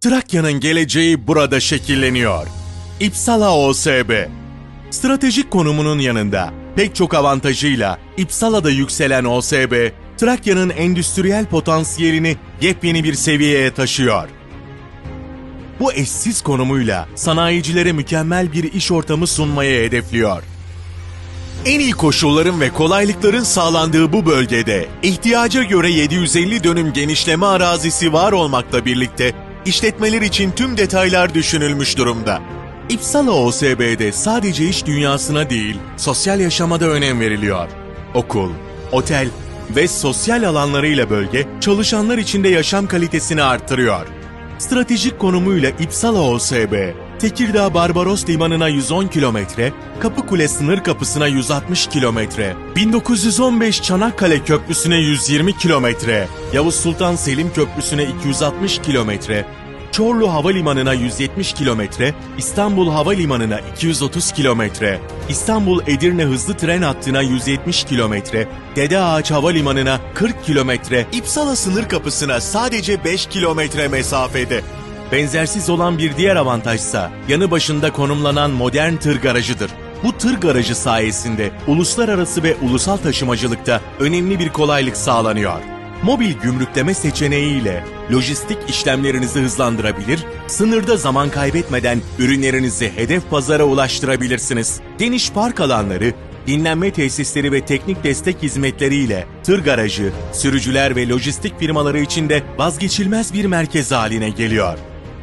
Trakya'nın geleceği burada şekilleniyor. İpsala OSB. Stratejik konumunun yanında pek çok avantajıyla İpsala'da yükselen OSB, Trakya'nın endüstriyel potansiyelini yepyeni bir seviyeye taşıyor. Bu eşsiz konumuyla sanayicilere mükemmel bir iş ortamı sunmayı hedefliyor. En iyi koşulların ve kolaylıkların sağlandığı bu bölgede ihtiyaca göre 750 dönüm genişleme arazisi var olmakla birlikte işletmeler için tüm detaylar düşünülmüş durumda. İpsala OSB'de sadece iş dünyasına değil, sosyal yaşama da önem veriliyor. Okul, otel ve sosyal alanlarıyla bölge çalışanlar için de yaşam kalitesini arttırıyor. Stratejik konumuyla İpsala OSB, Tekirdağ Barbaros Limanı'na 110 kilometre, Kapıkule sınır kapısına 160 kilometre, 1915 Çanakkale Köprüsü'ne 120 kilometre, Yavuz Sultan Selim Köprüsü'ne 260 kilometre, Çorlu Havalimanı'na 170 kilometre, İstanbul Havalimanı'na 230 kilometre, İstanbul Edirne hızlı tren hattına 170 kilometre, Dede Ağaç Havalimanı'na 40 kilometre, İpsala sınır kapısına sadece 5 kilometre mesafede. Benzersiz olan bir diğer avantajsa yanı başında konumlanan modern tır garajıdır. Bu tır garajı sayesinde uluslararası ve ulusal taşımacılıkta önemli bir kolaylık sağlanıyor. Mobil gümrükleme seçeneğiyle lojistik işlemlerinizi hızlandırabilir, sınırda zaman kaybetmeden ürünlerinizi hedef pazara ulaştırabilirsiniz. Geniş park alanları, dinlenme tesisleri ve teknik destek hizmetleriyle tır garajı, sürücüler ve lojistik firmaları için de vazgeçilmez bir merkez haline geliyor.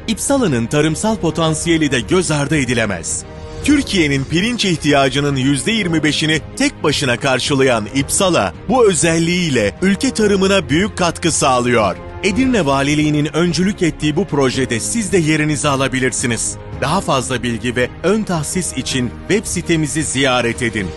İpsala'nın tarımsal potansiyeli de göz ardı edilemez. Türkiye'nin pirinç ihtiyacının %25'ini tek başına karşılayan İpsala, bu özelliğiyle ülke tarımına büyük katkı sağlıyor. Edirne Valiliği'nin öncülük ettiği bu projede siz de yerinizi alabilirsiniz. Daha fazla bilgi ve ön tahsis için web sitemizi ziyaret edin.